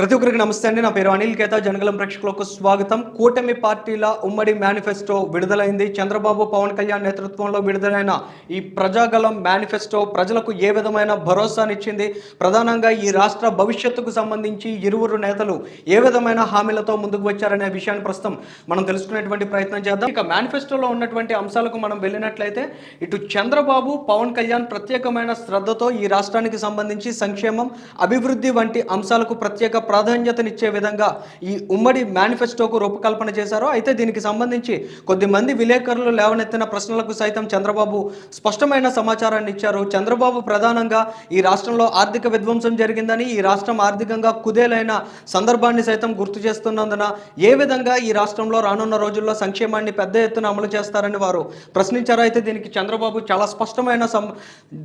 ప్రతి ఒక్కరికి నమస్తే అండి. నా పేరు అనిల్ కేత. జనగలం ప్రేక్షకులకు స్వాగతం. కూటమి పార్టీల ఉమ్మడి మేనిఫెస్టో విడుదలైంది. చంద్రబాబు పవన్ కళ్యాణ్ నేతృత్వంలో విడుదలైన ఈ ప్రజాగలం మేనిఫెస్టో ప్రజలకు ఏ విధమైన భరోసానిచ్చింది ప్రధానంగా ఈ రాష్ట్ర భవిష్యత్తుకు సంబంధించి ఇరువురు నేతలు ఏ విధమైన హామీలతో ముందుకు వచ్చారనే విషయాన్ని ప్రస్తుతం మనం తెలుసుకునేటువంటి ప్రయత్నం చేద్దాం. ఇక మేనిఫెస్టోలో ఉన్నటువంటి అంశాలకు మనం వెళ్ళినట్లయితే ఇటు చంద్రబాబు పవన్ కళ్యాణ్ ప్రత్యేకమైన శ్రద్ధతో ఈ రాష్ట్రానికి సంబంధించి సంక్షేమం అభివృద్ధి వంటి అంశాలకు ప్రత్యేక ప్రాధాన్యతనిచ్చే విధంగా ఈ ఉమ్మడి మేనిఫెస్టోకు రూపకల్పన చేశారు అయితే దీనికి సంబంధించి కొద్దిమంది విలేకరులు లేవనెత్తిన ప్రశ్నలకు సైతం చంద్రబాబు స్పష్టమైన సమాచారాన్ని ఇచ్చారు. చంద్రబాబు ప్రధానంగా ఈ రాష్ట్రంలో ఆర్థిక విధ్వంసం జరిగిందని ఈ రాష్ట్రం ఆర్థికంగా కుదేలైన సందర్భాన్ని సైతం గుర్తు చేస్తున్నందున ఏ విధంగా ఈ రాష్ట్రంలో రానున్న రోజుల్లో సంక్షేమాన్ని పెద్ద ఎత్తున అమలు చేస్తారని వారు ప్రశ్నించారు. అయితే దీనికి చంద్రబాబు చాలా స్పష్టమైన సం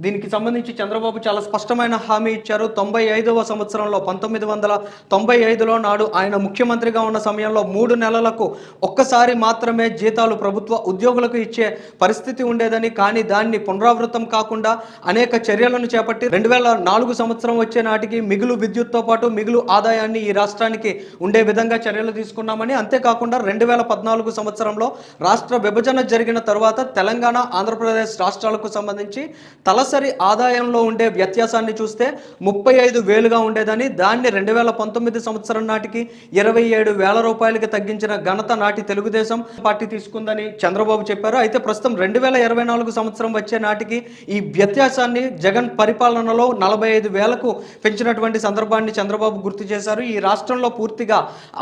దీనికి సంబంధించి చంద్రబాబు చాలా స్పష్టమైన హామీ ఇచ్చారు. తొంభై ఐదవ సంవత్సరంలో పంతొమ్మిది వందల తొంభై ఐదులో నాడు ఆయన ముఖ్యమంత్రిగా ఉన్న సమయంలో మూడు నెలలకు ఒక్కసారి మాత్రమే జీతాలు ప్రభుత్వ ఉద్యోగులకు ఇచ్చే పరిస్థితి ఉండేదని కానీ దాన్ని పునరావృతం కాకుండా అనేక చర్యలను చేపట్టి రెండు వేల నాలుగు సంవత్సరం వచ్చే నాటికి మిగులు విద్యుత్తో పాటు మిగులు ఆదాయాన్ని ఈ రాష్ట్రానికి ఉండే విధంగా చర్యలు తీసుకున్నామని అంతేకాకుండా రెండు వేల పద్నాలుగు సంవత్సరంలో రాష్ట్ర విభజన జరిగిన తర్వాత తెలంగాణ ఆంధ్రప్రదేశ్ రాష్ట్రాలకు సంబంధించి తలసరి ఆదాయంలో ఉండే వ్యత్యాసాన్ని చూస్తే ముప్పై ఐదు వేలుగా ఉండేదని దాన్ని రెండు వేల పంతొమ్మిది సంవత్సరం నాటికి ఇరవై ఏడు వేల రూపాయలకి తగ్గించిన ఘనత నాటి తెలుగుదేశం పార్టీ తీసుకుందని చంద్రబాబు చెప్పారు. అయితే ప్రస్తుతం రెండు వేల ఇరవై నాలుగు సంవత్సరం వచ్చే నాటికి ఈ వ్యత్యాసాన్ని జగన్ పరిపాలనలో నలభై ఐదు వేలకు పెంచినటువంటి సందర్భాన్ని చంద్రబాబు గుర్తు చేశారు. ఈ రాష్ట్రంలో పూర్తిగా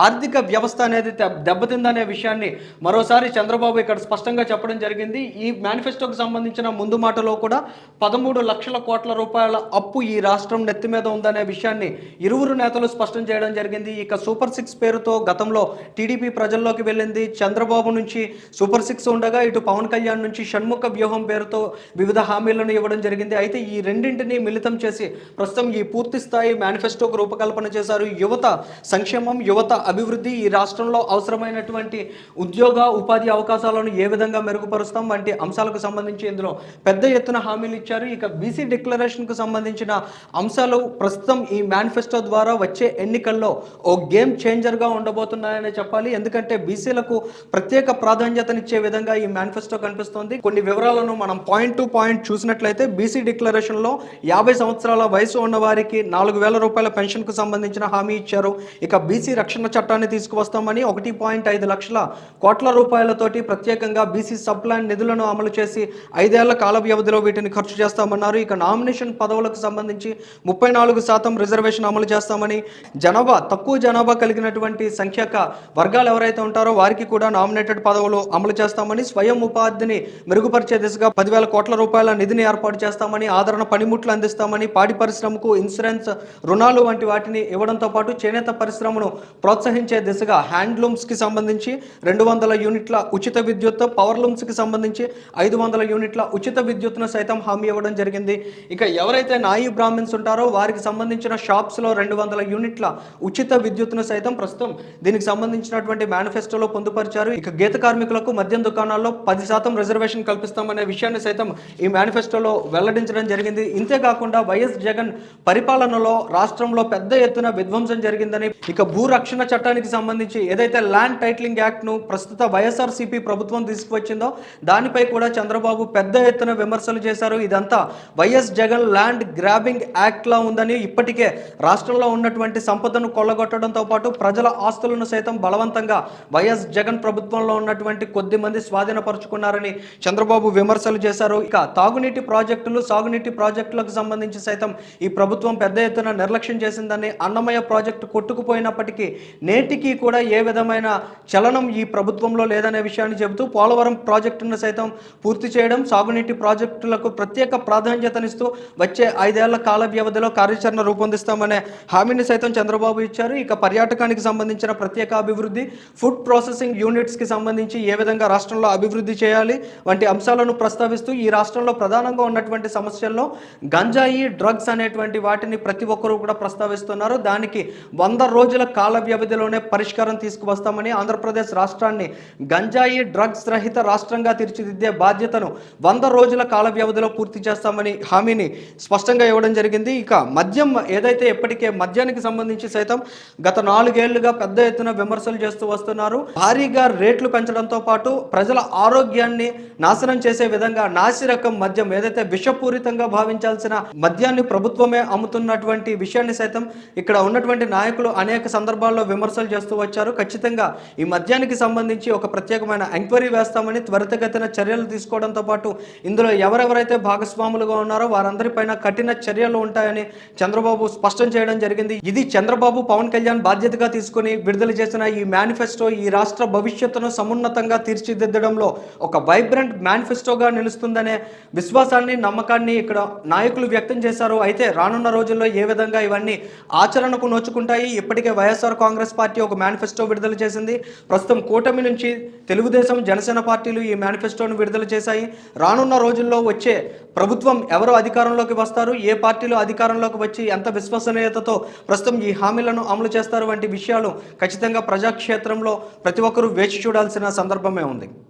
ఆర్థిక వ్యవస్థ అనేది దెబ్బతిందనే విషయాన్ని మరోసారి చంద్రబాబు ఇక్కడ స్పష్టంగా చెప్పడం జరిగింది. ఈ మేనిఫెస్టోకి సంబంధించిన ముందు మాటలో కూడా పదమూడు లక్షల కోట్ల రూపాయల అప్పు ఈ రాష్ట్రం నెత్తి మీద ఉందనే విషయాన్ని ఇరువురు నేతలు స్పష్టం చేయడం జరిగింది. ఇక సూపర్ సిక్స్ పేరుతో గతంలో టీడీపీ ప్రజల్లోకి వెళ్ళింది చంద్రబాబు నుంచి. సూపర్ సిక్స్ ఉండగా ఇటు పవన్ కళ్యాణ్ నుంచి షణ్ముఖ వ్యూహం పేరుతో వివిధ హామీలను ఇవ్వడం జరిగింది. అయితే ఈ రెండింటిని మిళితం చేసి ప్రస్తుతం ఈ పూర్తి స్థాయి మేనిఫెస్టోకు రూపకల్పన చేశారు. యువత సంక్షేమం యువత అభివృద్ధి ఈ రాష్ట్రంలో అవసరమైనటువంటి ఉద్యోగ ఉపాధి అవకాశాలను ఏ విధంగా మెరుగుపరుస్తాం వంటి అంశాలకు సంబంధించి ఇందులో పెద్ద ఎత్తున హామీలు ఇచ్చారు. ఇక బీసీ డిక్లరేషన్కు సంబంధించిన అంశాలు ప్రస్తుతం ఈ మేనిఫెస్టో ద్వారా వచ్చే ఎన్నికల్లో ఓ గేమ్ చేంజర్గా ఉండబోతున్నాయని చెప్పాలి. ఎందుకంటే బీసీలకు ప్రత్యేక ప్రాధాన్యతనిచ్చే విధంగా ఈ మేనిఫెస్టో కనిపిస్తోంది. కొన్ని వివరాలను మనం పాయింట్ టు పాయింట్ చూసినట్లయితే బీసీ డిక్లరేషన్లో యాభై సంవత్సరాల వయసు ఉన్న వారికి నాలుగు వేల రూపాయల పెన్షన్కు సంబంధించిన హామీ ఇచ్చారు. ఇక బీసీ రక్షణ చట్టాన్ని తీసుకువస్తామని ఒకటి పాయింట్ ఐదు లక్షల కోట్ల రూపాయలతోటి ప్రత్యేకంగా బీసీ సబ్ ప్లాన్ నిధులను అమలు చేసి ఐదేళ్ళ కాల వ్యవధిలో వీటిని ఖర్చు చేస్తామన్నారు. ఇక నామినేషన్ పదవులకు సంబంధించి ముప్పై నాలుగు శాతం రిజర్వేషన్ అమలు చేస్తామని జనాభా తక్కువ జనాభా కలిగినటువంటి సంఖ్యక వర్గాలు ఎవరైతే ఉంటారో వారికి కూడా నామినేటెడ్ పదవులు అమలు చేస్తామని స్వయం ఉపాధిని మెరుగుపరిచే దిశగా పదివేల కోట్ల రూపాయల నిధిని ఏర్పాటు చేస్తామని ఆదరణ పనిముట్లు అందిస్తామని పాడి పరిశ్రమకు ఇన్సూరెన్స్ రుణాలు వంటి వాటిని ఇవ్వడంతో పాటు చేనేత పరిశ్రమను ప్రోత్సహించే దిశగా హ్యాండ్లూమ్స్కి సంబంధించి రెండు వందల యూనిట్ల ఉచిత విద్యుత్ పవర్ లూమ్స్కి సంబంధించి ఐదు వందల యూనిట్ల ఉచిత విద్యుత్ను సైతం హామీ ఇవ్వడం జరిగింది. ఇక ఎవరైతే నాయి బ్రాహ్మిన్స్ ఉంటారో వారికి సంబంధించిన షాప్స్లో రెండు వందల యూనిట్ యూనిట్ల ఉచిత విద్యుత్ను సైతం ప్రస్తుతం దీనికి సంబంధించినటువంటి మేనిఫెస్టోలో పొందుపరిచారు. ఇక గీత కార్మికులకు మద్యం దుకాణాల్లో పది శాతం రిజర్వేషన్ కల్పిస్తామనే విషయాన్ని సైతం ఈ మేనిఫెస్టోలో వెల్లడించడం జరిగింది. ఇంతేకాకుండా వైఎస్ జగన్ పరిపాలనలో రాష్ట్రంలో పెద్ద ఎత్తున విధ్వంసం జరిగిందని ఇక భూ రక్షణ చట్టానికి సంబంధించి ఏదైతే ల్యాండ్ టైటిలింగ్ యాక్ట్ను ప్రస్తుత వైఎస్ఆర్సీపీ ప్రభుత్వం తీసుకువచ్చిందో దానిపై కూడా చంద్రబాబు పెద్ద ఎత్తున విమర్శలు చేశారు. ఇదంతా YS Jagan land grabbing act లా ఉందని ఇప్పటికే రాష్ట్రంలో ఉన్నటువంటి సంపదను కొల్లగొట్టడంతో పాటు ప్రజల ఆస్తులను సైతం బలవంతంగా వైఎస్ జగన్ ప్రభుత్వంలో ఉన్నటువంటి కొద్ది మంది స్వాధీనపరుచుకున్నారని చంద్రబాబు విమర్శలు చేశారు. ఇక తాగునీటి ప్రాజెక్టులు సాగునీటి ప్రాజెక్టులకు సంబంధించి సైతం ఈ ప్రభుత్వం పెద్ద ఎత్తున నిర్లక్ష్యం చేసిందని అన్నమయ్య ప్రాజెక్టు కొట్టుకుపోయినప్పటికీ నేటికి కూడా ఏ విధమైన చలనం ఈ ప్రభుత్వంలో లేదనే విషయాన్ని చెబుతూ పోలవరం ప్రాజెక్టును సైతం పూర్తి చేయడం సాగునీటి ప్రాజెక్టులకు ప్రత్యేక ప్రాధాన్యతనిస్తూ వచ్చే ఐదేళ్ళ కాల వ్యవధిలో కార్యాచరణ రూపొందిస్తామనే హామీని సైతం చంద్రబాబు ఇచ్చారు. ఇక పర్యాటకానికి సంబంధించిన ప్రత్యేక అభివృద్ధి ఫుడ్ ప్రాసెసింగ్ యూనిట్స్కి సంబంధించి ఏ విధంగా రాష్ట్రంలో అభివృద్ధి చేయాలి వంటి అంశాలను ప్రస్తావిస్తూ ఈ రాష్ట్రంలో ప్రధానంగా ఉన్నటువంటి సమస్యల్లో గంజాయి డ్రగ్స్ అనేటువంటి వాటిని ప్రతి ఒక్కరూ కూడా ప్రస్తావిస్తున్నారు. దానికి వంద రోజుల కాల వ్యవధిలోనే పరిష్కారం తీసుకువస్తామని ఆంధ్రప్రదేశ్ రాష్ట్రాన్ని గంజాయి డ్రగ్స్ రహిత రాష్ట్రంగా తీర్చిదిద్దే బాధ్యతను వంద రోజుల కాల వ్యవధిలో పూర్తి చేస్తామని హామీని స్పష్టంగా ఇవ్వడం జరిగింది. ఇక మద్యం ఏదైతే ఎప్పటికే మద్యానికి సంబంధించి సంబంధించి సైతం గత నాలుగేళ్ళుగా పెద్ద ఎత్తున విమర్శలు చేస్తూ వస్తున్నారు. భారీగా రేట్లు పెంచడంతో పాటు ప్రజల ఆరోగ్యాన్ని నాశనం చేసే విధంగా నాసిరకం మద్యం ఏదైతే విషపూరితంగా భావించాల్సిన మద్యాన్ని ప్రభుత్వమే అమ్ముతున్నటువంటి విషయాన్ని సైతం ఇక్కడ ఉన్నటువంటి నాయకులు అనేక సందర్భాల్లో విమర్శలు చేస్తూ వచ్చారు. ఖచ్చితంగా ఈ మద్యానికి సంబంధించి ఒక ప్రత్యేకమైన ఎంక్వైరీ వేస్తామని త్వరితగతిన చర్యలు తీసుకోవడంతో పాటు ఇందులో ఎవరెవరైతే భాగస్వాములుగా ఉన్నారో వారందరిపైన కఠిన చర్యలు ఉంటాయని చంద్రబాబు స్పష్టం చేయడం జరిగింది. ఇది చంద్రబాబు పవన్ కళ్యాణ్ బాధ్యతగా తీసుకుని విడుదల చేసిన ఈ మేనిఫెస్టో ఈ రాష్ట్ర భవిష్యత్తును సమున్నతంగా తీర్చిదిద్దడంలో ఒక వైబ్రెంట్ మేనిఫెస్టోగా నిలుస్తుందనే విశ్వాసాన్ని నమ్మకాన్ని ఇక్కడ నాయకులు వ్యక్తం చేశారు. అయితే రానున్న రోజుల్లో ఏ విధంగా ఇవన్నీ ఆచరణకు నోచుకుంటాయి? ఇప్పటికే వైఎస్ఆర్ కాంగ్రెస్ పార్టీ ఒక మేనిఫెస్టో విడుదల చేసింది. ప్రస్తుతం కూటమి నుంచి తెలుగుదేశం జనసేన పార్టీలు ఈ మేనిఫెస్టోను విడుదల చేశాయి. రానున్న రోజుల్లో వచ్చే ప్రభుత్వం ఎవరు అధికారంలోకి వస్తారు? ఏ పార్టీలు అధికారంలోకి వచ్చి ఎంత విశ్వసనీయతతో ప్రస్తుతం ఈ హామీలను అమలు చేస్తారు వంటి విషయాలు ఖచ్చితంగా ప్రజాక్షేత్రంలో ప్రతి ఒక్కరూ వేచి చూడాల్సిన సందర్భమే ఉంది.